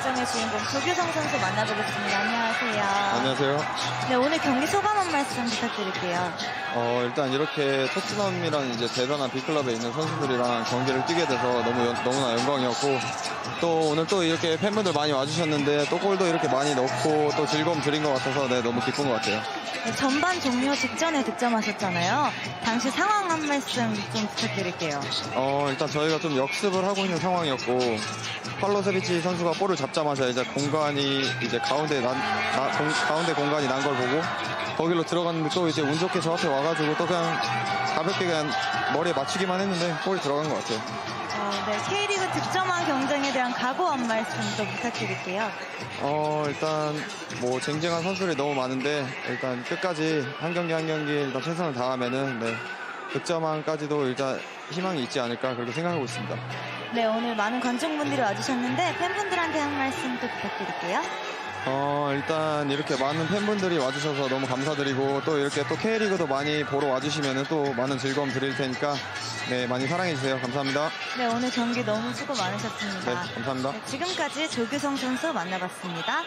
득점의 주인공 조규성 선수 만나보겠습니다. 안녕하세요. 안녕하세요. 네, 오늘 경기 소감 한 말씀 부탁드릴게요. 어, 일단 이렇게 토트넘이라는 이제 대단한 빅클럽에 있는 선수들이랑 경기를 뛰게 돼서 너무 연- 너무나 영광이었고 또 오늘 또 이렇게 팬분들 많이 와주셨는데 또 골도 이렇게 많이 넣고 또 즐거움 드린 것 같아서 네, 너무 기쁜 것 같아요. 네, 전반 종료 직전에 득점하셨잖아요. 당시 상황 한 말씀 좀 부탁드릴게요. 어, 일단 저희가 좀 역습을 하고 있는 상황이었고 팔로세비치 선수가 볼을 잡자마자 이제 공간이 이제 가운데 난, 나- 공- 가운데 공간이 난 걸 보고 거기로 들어갔는데 또 이제 운 좋게 저 앞에 와가지고 또 그냥 가볍게 그냥 머리에 맞추기만 했는데 골이 들어간 것 같아요. 어, 네, K리그 득점왕 경쟁에 대한 각오 한 말씀 또 부탁드릴게요. 어 일단 뭐 쟁쟁한 선수들이 너무 많은데 일단 끝까지 한 경기 한 경기 일단 최선을 다하면은 네 득점왕까지도 일단 희망이 있지 않을까 그렇게 생각하고 있습니다. 네, 오늘 많은 관중분들이 와주셨는데 팬분들한테 한 말씀 또 부탁드릴게요. 어 일단 이렇게 많은 팬분들이 와주셔서 너무 감사드리고 또 이렇게 또 K리그도 많이 보러 와주시면은 또 많은 즐거움 드릴 테니까 네 많이 사랑해 주세요. 감사합니다. 네, 오늘 경기 너무 수고 많으셨습니다. 네 감사합니다. 네, 지금까지 조규성 선수 만나봤습니다.